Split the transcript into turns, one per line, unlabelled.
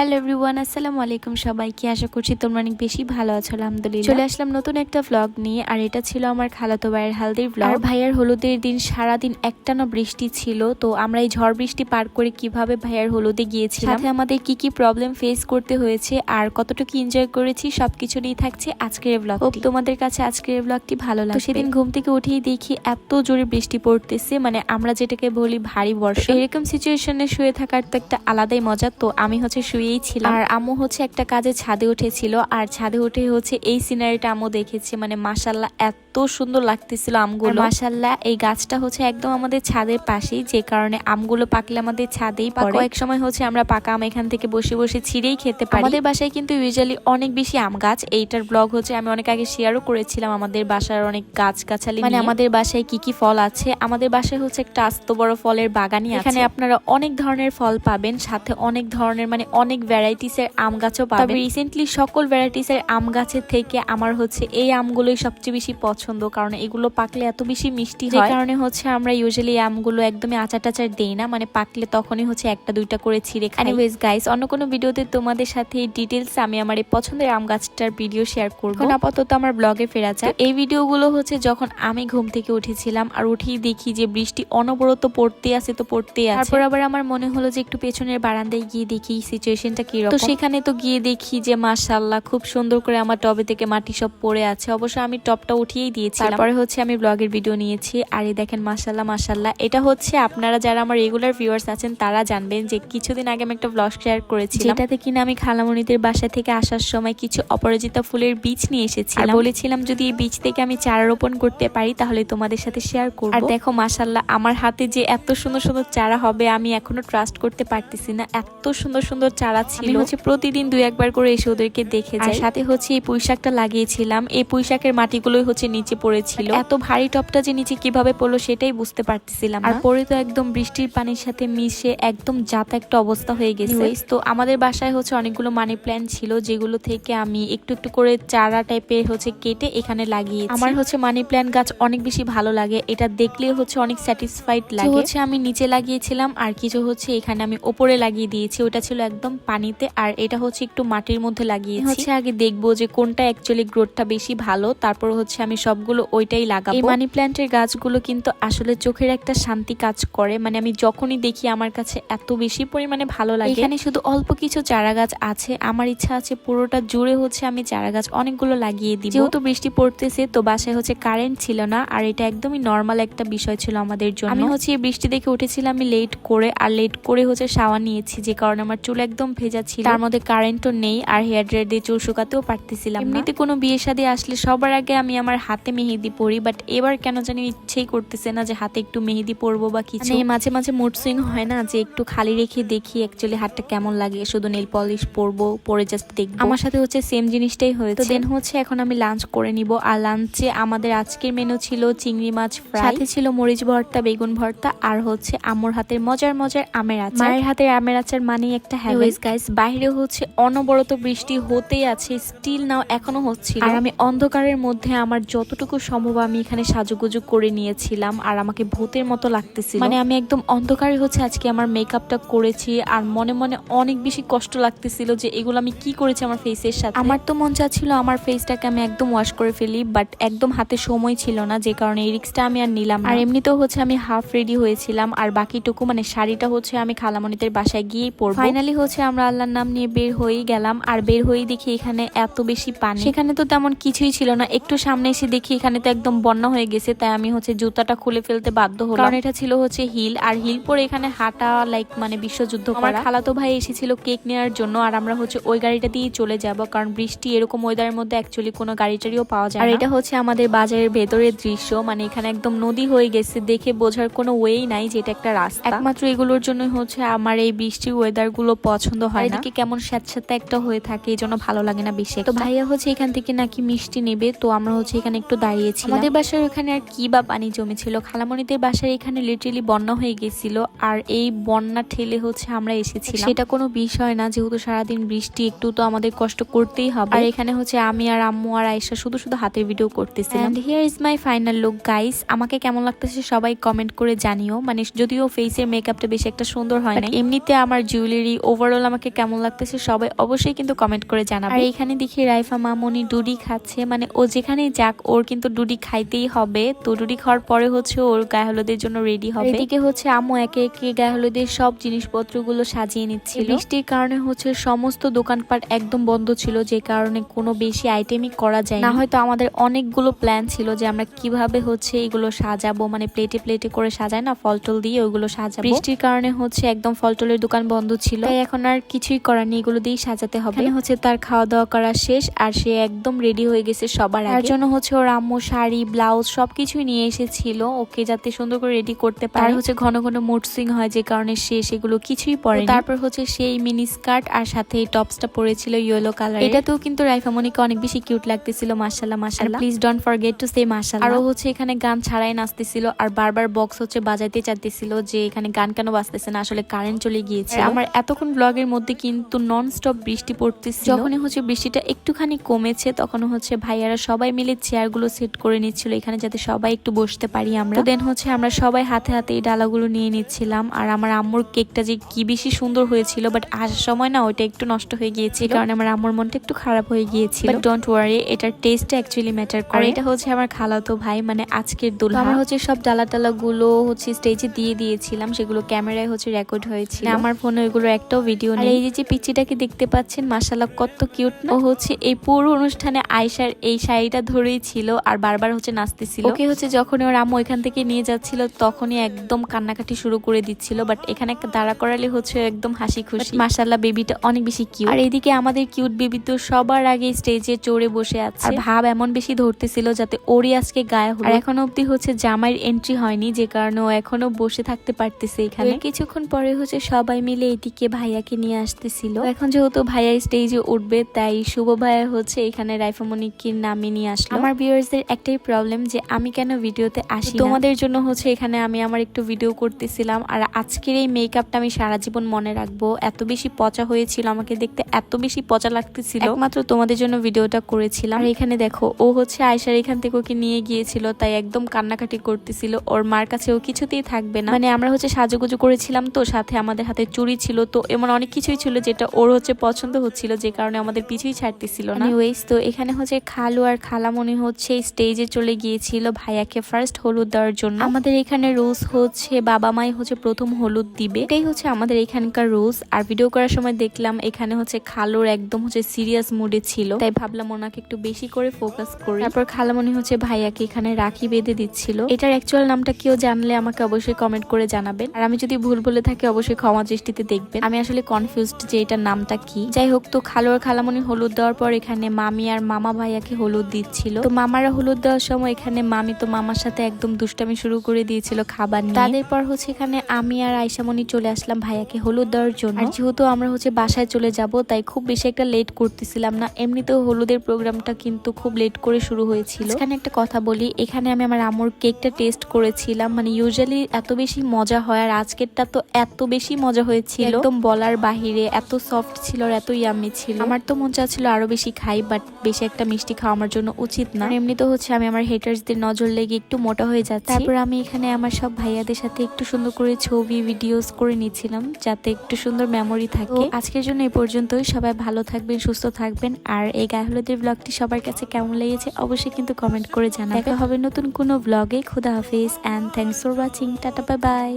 Hello everyone আসসালামু আলাইকুম সবাইকে। আশা করছি তোমরা অনেক বেশি ভালো আছো আলহামদুলিল্লাহ। চলে আসলাম নতুন একটা ভ্লগ নিয়ে আর এটা ছিল আমার খালাতো ভাইয়ের হালদির ভ্লগ আর ভাইয়ার হলুদের দিন সারাদিন একটানা বৃষ্টি ছিল তো আমরা এই ঝড় বৃষ্টি পার করে কীভাবে ভাইয়ার হলুদে গিয়েছিলাম? সাথে আমাদের কি কি প্রবলেম ফেস করতে হয়েছে আর কতটুকু এনজয় করেছি সবকিছু নিয়ে থাকছে আজকের ব্লগ তোমাদের কাছে আজকের ব্লগটি ভালো লাগবে। সেদিন ঘুম থেকে উঠেই দেখি এত জোরে বৃষ্টি পড়তেছে মানে আমরা যেটাকে বলি ভারী বর্ষা এরকম সিচুয়েশনে শুয়ে থাকার তো একটা আলাদাই মজা তো আমি হচ্ছে ছিলাম আর আম্মু হচ্ছে একটা কাজে ছাদে উঠেছিল আর ছাদে উঠে হচ্ছে এই সিনারিটা আম্মু দেখেছে। মানে মাসাল্লাহ এত সুন্দর লাগতেছিল আমগুলো মাসাল্লাহ এই গাছটা হচ্ছে একদম আমাদের ছাদের পাশেই যে কারণে আমগুলো পাকলে আমাদের ছাদেই পড়ে। এক সময় হচ্ছে আমরা পাকা আম এখান থেকে বসে বসে ছিঁড়েই খেতে পারি। আমাদের বাসায় কিন্তু ইউজুয়ালি অনেক বেশি আম গাছ। এইটার ব্লগ হচ্ছে আমি অনেক আগে শেয়ারও করেছিলাম আমাদের বাসার অনেক গাছ গাছালি মানে আমাদের বাসায় কি কি ফল আছে? আমাদের বাসায় হচ্ছে একটা আস্ত বড় ফলের বাগানই আছে। এখানে আপনারা অনেক ধরনের ফল পাবেন সাথে অনেক ধরনের মানে অনেক ভ্যারাইটিস এর আম গাছও পাবেন। রিসেন্টলি সকল ভ্যারাইটিসের আম গাছের থেকে আমার হচ্ছে এই আমগুলোই সবচেয়ে বেশি পছন্দ কারণ এগুলো পাকলে এত বেশি মিষ্টি যে কারণে হচ্ছে আমরা ইউজুয়ালি আমগুলো একদমই আচার টাচার দেই না মানে পাকলে তখনই হচ্ছে একটা দুইটা করে ছিঁড়ে খাই। এনিওয়েজ গাইস অন্য কোনো ভিডিওতে তোমাদের সাথে ডিটেলস আমি আমার এই পছন্দের আম গাছটার ভিডিও শেয়ার করব। আপাতত আমার ব্লগে ফেরা যায় এই ভিডিওগুলো হচ্ছে যখন আমি ঘুম থেকে উঠেছিলাম আর উঠেই দেখি যে বৃষ্টি অনবরত পড়তে আছে তো পড়তে আছে। তারপর আবার আমার মনে হলো যে একটু পেছনের বারান্দায় গিয়ে দেখি সিচুয়েশনটা কি তো সেখানে তো গিয়ে দেখি যে মাশাল্লাহ খুব সুন্দর করে আমার টবে থেকে মাটি সব পড়ে আছে। অবশ্য আমি টবটা উঠিয়েই দিয়েছি তারপরে হচ্ছে আমি ব্লগের ভিডিও নিয়েছি। আর এই দেখেন মাশাল্লাহ মাশাল্লাহ এটা হচ্ছে আপনারা যারা আমার রেগুলার ভিউয়ার্স আছেন তারা জানবেন যে কিছুদিন আগে আমি একটা ব্লগ শেয়ার করেছি যেটাতে কিনা আমি খালামণিদের বাসা থেকে আসার সময় কিছু অপরাজিতা ফুলের বীজ নিয়ে এসেছিলাম। বলেছিলাম যদি এই বীজ থেকে আমি চারা রোপণ করতে পারি তাহলে তোমাদের সাথে শেয়ার করব। আর দেখো মাশাল্লাহ আমার হাতে যে এত সুন্দর সুন্দর চারা হবে আমি এখনও ট্রাস্ট করতে পারতেছি না। এত সুন্দর সুন্দর চারা ছিল। হচ্ছে প্রতিদিন দুই একবার করে এসে ওদেরকে দেখে যাই। সাথে হচ্ছে এই পুঁইশাকটা লাগিয়েছিলাম। এই পুঁইশাকের মাটিগুলোই হচ্ছে নিচে পড়েছিল। এত ভারী টপটা যে নিচে কীভাবে পড়ল সেটাই বুঝতে পারতেছিলাম আর পরে তো একদম বৃষ্টির পানির সাথে মিশে একদম যাতা একটা অবস্থা হয়ে গেছে। তো আমাদের বাসায় হচ্ছে অনেকগুলো মানি প্ল্যান্ট ছিল যেগুলো থেকে আমি একটু একটু করে চারা টাইপের হচ্ছে কেটে এখানে লাগিয়েছি। আমার হচ্ছে মানি প্ল্যান্ট গাছ অনেক বেশি ভালো লাগে। এটা দেখলে হচ্ছে অনেক স্যাটিসফাইড লাগে। হচ্ছে আমি নিচে লাগিয়েছিলাম আর কিছু হচ্ছে এখানে আমি ওপরে লাগিয়ে দিয়েছি। ওটা ছিল একদম পানিতে আর এটা হচ্ছে একটু মাটির মধ্যে লাগিয়েছি। হচ্ছে আগে দেখব যে কোনটা অ্যাকচুয়ালি গ্রোথটা বেশি ভালো তারপর হচ্ছে আমি সবগুলো ওইটাই লাগাবো। এই মানি প্ল্যান্টের গাছগুলো কিন্তু আসলে চোখের একটা শান্তি কাজ করে মানে আমি যখনই দেখি আমার কাছে এত বেশি পরিমাণে ভালো লাগে। এখানে শুধু অল্প কিছু চারা গাছ আছে আমার ইচ্ছা আছে পুরোটা জুড়ে হচ্ছে আমি চারা গাছ অনেকগুলো লাগিয়ে দিব। যেহেতু বৃষ্টি পড়তেছে তো বাসায় হচ্ছে কারেন্ট ছিল না আর এটা একদমই নর্মাল একটা বিষয় ছিল আমাদের জন্য। আমি হচ্ছে এই বৃষ্টি দেখে উঠেছিলাম আমি লেট করে আর লেট করে হচ্ছে শাওয়ার নিয়েছি যে কারণে আমার চুল একদম ভেজা ছিল। তার মধ্যে কারেন্টও নেই আর হেয়ার ড্রায়ার দিয়ে চুল শুকাতেও পারতেছিলাম এমনিতে কোনো বিয়ে শাদী আসলে সবার আগে আমি আমার হাতে মেহেদি পরি বাট এবার কেন জানি ইচ্ছেই করতেছে না যে হাতে একটু মেহেদি পরবো বা কিছু। মানে মাঝে মাঝে মুড সুইং হয় না যে একটু খালি রেখে দেখি অ্যাকচুয়ালি হাতটা কেমন লাগে শুধু নেল পলিশ পরবো পরে জাস্ট দেখব। আমার সাথে হচ্ছে সেম জিনিসটাই হয়েছে। দেন হচ্ছে এখন আমি লাঞ্চ করে নিব। আর লাঞ্চে আমাদের আজকের মেনু ছিল চিংড়ি মাছ ফ্রাই সাথে ছিল মরিচ ভর্তা বেগুন ভর্তা আর হচ্ছে আম্মুর হাতের মজার মজার আমের আচার। মায়ের হাতের আমের আচার মানে একটা হ্যাভেজ গাইস বাইরে হচ্ছে অনবরত বৃষ্টি হতেই আছে স্টিল নাও এখনও হচ্ছিল। আর আমি অন্ধকারের মধ্যে আমার যতটুকু সম্ভব আমি এখানে সাজুগুজু করে নিয়েছিলাম, আর আমাকে ভূতের মতো লাগতেছিল। মানে আমি একদম অন্ধকারে হচ্ছে আজকে আমার মেকআপটা করেছি, আর মনে মনে অনেক বেশি কষ্ট লাগতেছিল যে এগুলো আমি কি করেছি আমার ফেসের সাথে। আমার তো মন চাচ্ছিল আমার ফেসটাকে আমি একদম ওয়াশ করে ফেলি বাট একদম হাতে সময় ছিল না, যে কারণে এই রিক্সটা আমি আর নিলাম আর এমনিতেও হচ্ছে আমি হাফ রেডি হয়েছিলাম, আর বাকিটুকু মানে শাড়িটা হচ্ছে আমি খালামণিদের বাসায় গিয়েই পরবো। ফাইনালি হচ্ছে আমরা আল্লাহর নাম নিয়ে বের হয়েই গেলাম আর বের হয়েই দেখি এখানে এত বেশি পানি। সেখানে তো তেমন কিছুই ছিল না। একটু সামনে এসে দেখি এখানে তো একদম বন্যা হয়ে গেছে তাই আমি হচ্ছে জুতাটা খুলে ফেলতে বাধ্য হলাম। কারণ এটা ছিল হচ্ছে হিল আর হিল পরে এখানে হাঁটা লাইক মানে বিশ্বযুদ্ধ আমার খালাতো ভাই এসেছিল কেক নেওয়ার জন্য আর আমরা হচ্ছে ওই গাড়িটা দিয়েই চলে যাব কারণ বৃষ্টি এরকম ওয়েদারের মধ্যে অ্যাকচুয়ালি কোনো গাড়ি টাড়িও পাওয়া যায় আর এটা হচ্ছে আমাদের বাজারের ভেতরের দৃশ্য মানে এখানে একদম নদী হয়ে গেছে দেখে বোঝার কোনো ওয়েই নাই যে এটা একটা রাস্তা। একমাত্র এগুলোর জন্য হচ্ছে আমার এই বৃষ্টির ওয়েদারগুলো পছন্দ হয় না। এদিকে কেমন স্যাঁতস্যাঁতে একটা হয়ে থাকে এই জন্য ভালো লাগে না বেশি তো ভাইয়া হচ্ছে এখান থেকে নাকি মিষ্টি নেবে তো আমরা হচ্ছে এখানে একটু দাঁড়িয়েছি আমাদের বাসার ওখানে আর কি বা পানি জমেছিল? খালামণিদের বাসার এখানে লিটারেলি বন্যা হয়ে গেছিল আর এই বন্যা ঠেলে হচ্ছে আমরা এসেছিলাম। সেটা কোনো বিষয় না যেহেতু সারাদিন বৃষ্টি একটু তো আমাদের কষ্ট করতেই হবে। আর এখানে হচ্ছে আমি আর আম্মু আর আয়েশা শুধু শুধু হাতের ভিডিও করতেছিলাম। Here is my final look guys আমাকে কেমন লাগতেছে সবাই কমেন্ট করে জানিও। মানে যদিও ফেসের মেকআপটা বেশি একটা সুন্দর হয় না এমনিতে আমার জুয়েলারি ওভারঅল আমাকে কেমন লাগতেছে সবাই অবশ্যই কিন্তু কমেন্ট করে জানাবে। আর এখানে দেখি রাইফা মামনি ডুডি খাচ্ছে মানে ও যেখানেই যাক ওর কিন্তু ডুডি খাইতেই হবে। তো ডুডি খাওয়ার পরে হচ্ছে ওর গায়ে হলুদের জন্য রেডি হবে। এদিকে হচ্ছে আম্মু একে একে গায়ে হলুদের সব জিনিসপত্রগুলো সাজিয়ে নিচ্ছিল। বৃষ্টির কারণে হচ্ছে সমস্ত দোকানপাট একদম বন্ধ ছিল যে কারণে কোনো বেশি আইটেমই করা যায় না হয়তো আমাদের অনেকগুলো প্ল্যান ছিল যে আমরা কীভাবে হচ্ছে এগুলো সাজাবো মানে প্লেটে প্লেটে করে সাজায় না ফলটল দিয়ে ওইগুলো সাজাবো। বৃষ্টির কারণে হচ্ছে একদম ফলটলের দোকান বন্ধ ছিল। তাই এখন আর কিছুই করার নেই এগুলো দিয়েই সাজাতে হবে। হচ্ছে তার খাওয়া দাওয়া করা শেষ আর সে একদম রেডি হয়ে গেছে সবার আগে। তার জন্য হচ্ছে ওর আম্মু শাড়ি ব্লাউজ সবকিছুই নিয়ে এসেছিল ওকে যাতে সুন্দর করে রেডি করতে পারে। হচ্ছে ঘন ঘন মুড সুইং হয় যে কারণে সে সেগুলো কিছুই পরে তারপর হচ্ছে সেই মিনি স্কার্ট আর সাথে এই টপসটা পরেছিল ইয়েলো কালার এটাতেও কিন্তু রাইফা মনিকে অনেক বেশি কিউট লাগতেছিল মাশাল্লাহ মাশাল্লাহ please don't forget to say মাশাল্লাহ আর ও হচ্ছে এখানে গান ছাড়াই নাচতেছিল আর বারবার বক্স হচ্ছে বাজাইতে চাইতেছিল যে এখানে গান কেন বাজতেছে না আসলে কারেন্ট চলে গিয়েছে। আমার এতক্ষণ ব্লগের মধ্যে কিন্তু নন স্টপ বৃষ্টি পড়তেছিল। যখনই হচ্ছে বৃষ্টিটা একটুখানি কমেছে তখন হচ্ছে ভাইয়ারা সবাই মিলে চেয়ারগুলো সেট করে নিচ্ছিল এখানে যাতে সবাই একটু বসতে পারি আমরা। দেন হচ্ছে আমরা সবাই হাতে হাতে এই ডালাগুলো নিয়ে নিচ্ছিলাম আর আমার আম্মুর কেকটা যে কি বেশি সুন্দর হয়েছিল বাট আসার সময় না ওইটা একটু নষ্ট হয়ে গিয়েছে কারণ আমার আম্মুর মনটা একটু খারাপ হয়ে গিয়েছিল। ডোন্ট ওয়ারি এটার টেস্ট অ্যাকচুয়ালি ম্যাটার করে। এটা হচ্ছে আমার খালাতো ভাই মানে আজকের দোল আমরা হচ্ছে সব ডালা টালা গুলো হচ্ছে স্টেজে দিয়ে দিয়েছিলাম সেগুলো ক্যামেরায় হচ্ছে রেকর্ড হয়েছিল। আমার ফোনে ওইগুলো একটাও ভিডিও নেই। এই যে পিচিটাকে দেখতে পাচ্ছেন? মাসাল্লাহ কত কিউট না? ও হচ্ছে এই পুরো অনুষ্ঠানে আয়সার এই শাড়িটা ধরেই ছিল আর বারবার হচ্ছে নাচতেছিল। ওকে হচ্ছে যখন ওর আম্মু এখান থেকে নিয়ে যাচ্ছিল তখনই একদম কান্নাকাটি শুরু করে দিচ্ছিল বাট এখানে একটা দাঁড়া করালে হচ্ছে একদম হাসি খুশি। মাসাল্লাহ বেবিটা অনেক বেশি কিউট আর এদিকে আমাদের কিউট বেবি তো সবার আগে স্টেজে চড়ে বসে আছে। আর ভাব এমন বেশি ধরতেছিল যাতে ওরই আজকে গায়ে হলো আর এখনও অব্দি হচ্ছে জামাইয়ের এন্ট্রি হয়নি যে কারণে ও এখনও বসে থাকতে পারতেছে এখানে। কিছুক্ষণ পরে হচ্ছে সবাই মিলে এদিকে ভাইয়াকে নিয়ে আসতেছিল। এখন যেহেতু ভাইয়া স্টেজে উঠবে তাই শুভ ভাইয়া হচ্ছে এখানে রাইফামণিকে নামিয়ে নিয়ে আসলো। আমার ভিউয়ার্সদের একটাই প্রবলেম যে আমি কেন ভিডিওতে আসি তোমাদের জন্য হচ্ছে এখানে আমি আমার একটু ভিডিও করতেছিলাম। আর আজকের এই মেকআপটা আমি সারা জীবন মনে রাখব। এত বেশি পচা হয়েছিল আমাকে দেখতে এত বেশি পচা লাগতেছিল। একমাত্র তোমাদের জন্য ভিডিওটা করেছিলাম। আর এখানে দেখো ও হচ্ছে আয়সার এখান থেকে ওকে নিয়ে গিয়েছিল তাই একদম কান্নাকাটি করতেছিল। ওর মার কাছে ও কিছুতেই থাকবে না। মানে আমরা হচ্ছে সাজুগুজু করেছিলাম তো সাথে আমাদের হাতে চুড়ি ছিল তো এমন অনেক কিছুই ছিল যেটা ওর হচ্ছে পছন্দ হচ্ছিল, যে কারণে আমাদের পিছুই ছাড়তেছিল না। তো এখানে হচ্ছে খালু আর খালামণি হচ্ছে স্টেজে চলে গিয়েছিল ভাইয়াকে ফার্স্ট হলুদ দেওয়ার জন্য। আমাদের এখানে রোজ হচ্ছে বাবা মাই হচ্ছে প্রথম হলুদ দিবে। এটাই হচ্ছে আমাদের এখানকার রোজ আর ভিডিও করার সময় দেখলাম এখানে হচ্ছে খালুর একদম হচ্ছে সিরিয়াস মুডে ছিল। তাই ভাবলাম ওনাকে একটু বেশি করে ফোকাস করি। তারপর খালামণি হচ্ছে ভাইয়াকে এখানে রাখি বেঁধে দিচ্ছিল। এটার অ্যাকচুয়াল নামটা কেউ জানলে আমাকে অবশ্যই কমেন্ট করে জানাবেন। আর আমি যদি ভুল বলে থাকি, অবশ্যই ক্ষমা দৃষ্টিতে দেখবেন। আমি আসলে কনফিউজড যে এটার নামটা কি। যাই হোক, তো খালু আর খালামণি হলুদ দেওয়ার পর এখানে মামি আর মামা ভাইয়াকে হলুদ দিচ্ছিল। তো মামারা হলুদ দেওয়ার সময় এখানে মামি তো মামার সাথে একদম দুষ্টামি শুরু করে দিয়েছিল খাবার নিয়ে। তাদের পর হচ্ছে এখানে আমি আর আয়সামণি চলে আসলাম ভাইয়াকে হলুদ দেওয়ার জন্য। আর যেহেতু আমরা হচ্ছে বাসায় চলে যাব, তাই খুব বেশি একটা লেট করতেছিলাম না। এমনিতেও হলুদের প্রোগ্রামটা কিন্তু খুব লেট করে শুরু হয়েছিল। এখানে একটা কথা বলি, এখানে আমি আমার আমুর কেকটা টেস্ট করেছিলাম। মানে ইউজুয়ালি এত বেশি মজা হয়, আর আজকেরটা তো এত বেশি মজা হয়েছিল। একদম বলার বাহিরে এত সফট ছিল আর এত ইয়ামি ছিল। আমার তো মন চাচ্ছিল আরও বেশি খাই বাট বেশি একটা মিষ্টি খাওয়া আমার জন্য উচিত না। এমনি তো হচ্ছে আমি আমার হেটার্সদের নজর লেগে একটু মোটা হয়ে যাচ্ছে। তারপর আমি এখানে আমার সব ভাইয়াদের সাথে একটু সুন্দর করে ছবি ভিডিওস করে নিচ্ছিলাম, যাতে একটু সুন্দর মেমোরি থাকে। আজকের জন্য এই পর্যন্তই। সবাই ভালো থাকবেন, সুস্থ থাকবেন। আর এই গায়ে হলুদের ব্লগটি সবার কাছে কেমন লেগেছে অবশ্যই কিন্তু কমেন্ট করে জানাবে দেখা হবে নতুন কোনো ব্লগে খুদা হাফিজ and thanks for watching tata bye bye